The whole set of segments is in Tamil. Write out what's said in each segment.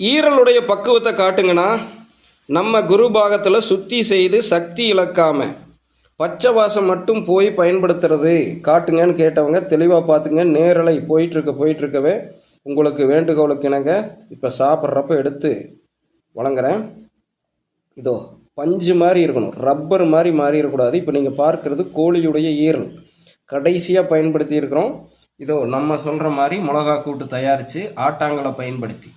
ஈரலுடைய பக்குவத்தை காட்டுங்கன்னா நம்ம குரு பாகத்தில் சுத்தி செய்து சக்தி இழக்காம பச்சை வாசம் மட்டும் போய் பயன்படுத்துறது காட்டுங்கன்னு கேட்டவங்க தெளிவாக பார்த்துங்க நேரலை போயிட்டுருக்க போயிட்டுருக்கவே உங்களுக்கு வேண்டுகோளுக்கு இணங்க இப்போ சாப்பிட்றப்ப எடுத்து வழங்குறேன். இதோ பஞ்சு மாதிரி இருக்கணும் ரப்பர் மாதிரி மாறிடக்கூடாது இப்போ நீங்கள் பார்க்குறது கோழியுடைய ஈரல். கடைசியாக பயன்படுத்தி இருக்கிறோம் இதோ நம்ம சொல்கிற மாதிரி மிளகா கூட்டு தயாரித்து ஆட்டாங்களை பயன்படுத்தி.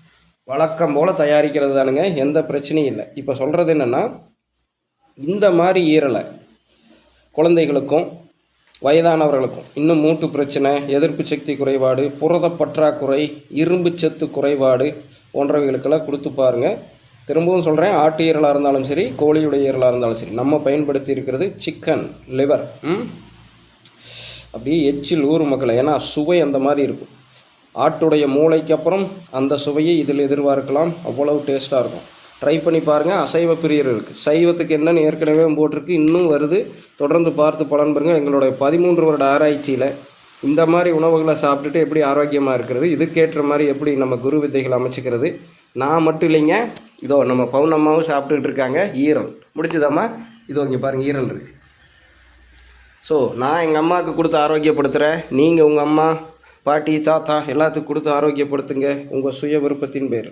வழக்கம் போல் தயாரிக்கிறது தானுங்க. எந்த பிரச்சனையும் இல்லை. இப்போ சொல்கிறது என்னென்னா இந்த மாதிரி ஈரலை குழந்தைகளுக்கும் வயதானவர்களுக்கும் இன்னும் மூட்டு பிரச்சனை எதிர்ப்பு சக்தி குறைபாடு புரத பற்றாக்குறை இரும்பு சத்து குறைபாடு போன்றவைகளுக்கெல்லாம் கொடுத்து பாருங்கள் திரும்பவும் சொல்கிறேன் ஆட்டு ஈரலாக இருந்தாலும் சரி கோழியுடைய ஈரலாக இருந்தாலும் சரி நம்ம பயன்படுத்தி இருக்கிறது சிக்கன் லிவர் அப்படியே எச்சில் ஊர் மக்களை ஏன்னா சுவை அந்த மாதிரி இருக்கும். ஆட்டுடைய மூளைக்கு அப்புறம் அந்த சுவையை இதில் எதிர்பார்க்கலாம். அவ்வளவு டேஸ்ட்டாக இருக்கும். ட்ரை பண்ணி பாருங்கள் அசைவ பிரியர் இருக்குது சைவத்துக்கு என்னென்னு ஏற்கனவே போட்டிருக்கு. இன்னும் வருது. தொடர்ந்து பார்த்து பலன் பெறுங்க. எங்களுடைய பதிமூன்று வருட ஆராய்ச்சியில் இந்த மாதிரி உணவுகளை சாப்பிட்டுட்டு எப்படி ஆரோக்கியமாக இருக்கிறது இதுக்கேற்ற மாதிரி எப்படி நம்ம குரு வித்தைகள் அமைச்சிக்கிறது. நான் மட்டும் இல்லைங்க. இதோ நம்ம பவுனம்மாவும் சாப்பிட்டுட்டு இருக்காங்க. ஈரல். முடிச்சுதாம்மா இதோ இங்கே பாருங்கள் ஈரல் இருக்குது ஸோ நான் எங்கள் அம்மாவுக்கு கொடுத்து ஆரோக்கியப்படுத்துகிறேன் நீங்கள் உங்கள் அம்மா பாட்டி தாத்தா எல்லாத்துக்கும் கொடுத்து ஆரோக்கியப்படுத்துங்க. உங்கள் சுய விருப்பத்தின் பேர்